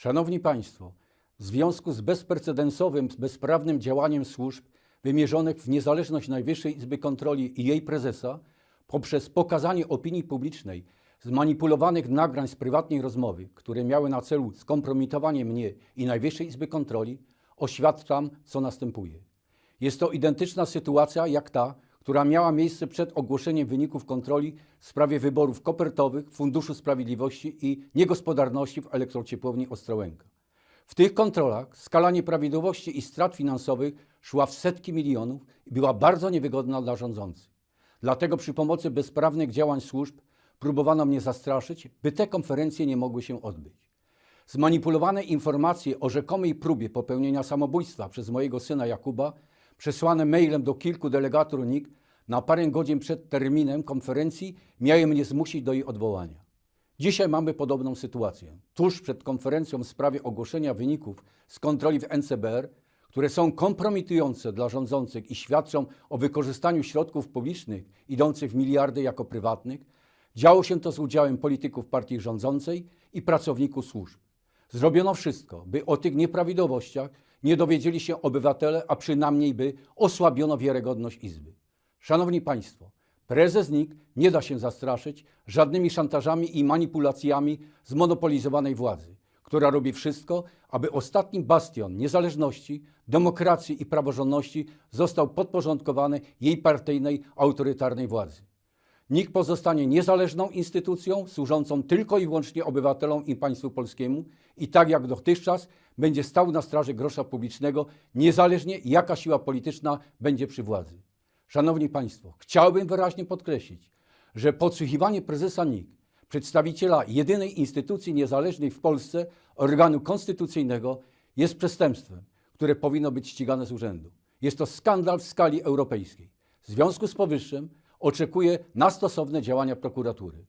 Szanowni Państwo, w związku z bezprecedensowym, bezprawnym działaniem służb wymierzonych w niezależność Najwyższej Izby Kontroli i jej prezesa, poprzez pokazanie opinii publicznej zmanipulowanych nagrań z prywatnej rozmowy, które miały na celu skompromitowanie mnie i Najwyższej Izby Kontroli, oświadczam, co następuje. Jest to identyczna sytuacja jak ta, która miała miejsce przed ogłoszeniem wyników kontroli w sprawie wyborów kopertowych Funduszu Sprawiedliwości i niegospodarności w elektrociepłowni Ostrołęka. W tych kontrolach skala nieprawidłowości i strat finansowych szła w setki milionów i była bardzo niewygodna dla rządzących. Dlatego przy pomocy bezprawnych działań służb próbowano mnie zastraszyć, by te konferencje nie mogły się odbyć. Zmanipulowane informacje o rzekomej próbie popełnienia samobójstwa przez mojego syna Jakuba, przesłane mailem do kilku delegatur NIK na parę godzin przed terminem konferencji, miały mnie zmusić do jej odwołania. Dzisiaj mamy podobną sytuację. Tuż przed konferencją w sprawie ogłoszenia wyników z kontroli w NCBR, które są kompromitujące dla rządzących i świadczą o wykorzystaniu środków publicznych idących w miliardy jako prywatnych, działo się to z udziałem polityków partii rządzącej i pracowników służb. Zrobiono wszystko, by o tych nieprawidłowościach nie dowiedzieli się obywatele, a przynajmniej by osłabiono wiarygodność Izby. Szanowni Państwo, prezes NIK nie da się zastraszyć żadnymi szantażami i manipulacjami zmonopolizowanej władzy, która robi wszystko, aby ostatni bastion niezależności, demokracji i praworządności został podporządkowany jej partyjnej, autorytarnej władzy. NIK pozostanie niezależną instytucją służącą tylko i wyłącznie obywatelom i państwu polskiemu i tak jak dotychczas będzie stał na straży grosza publicznego, niezależnie jaka siła polityczna będzie przy władzy. Szanowni Państwo, chciałbym wyraźnie podkreślić, że podsłuchiwanie prezesa NIK, przedstawiciela jedynej instytucji niezależnej w Polsce, organu konstytucyjnego, jest przestępstwem, które powinno być ścigane z urzędu. Jest to skandal w skali europejskiej. W związku z powyższym oczekuję na stosowne działania prokuratury.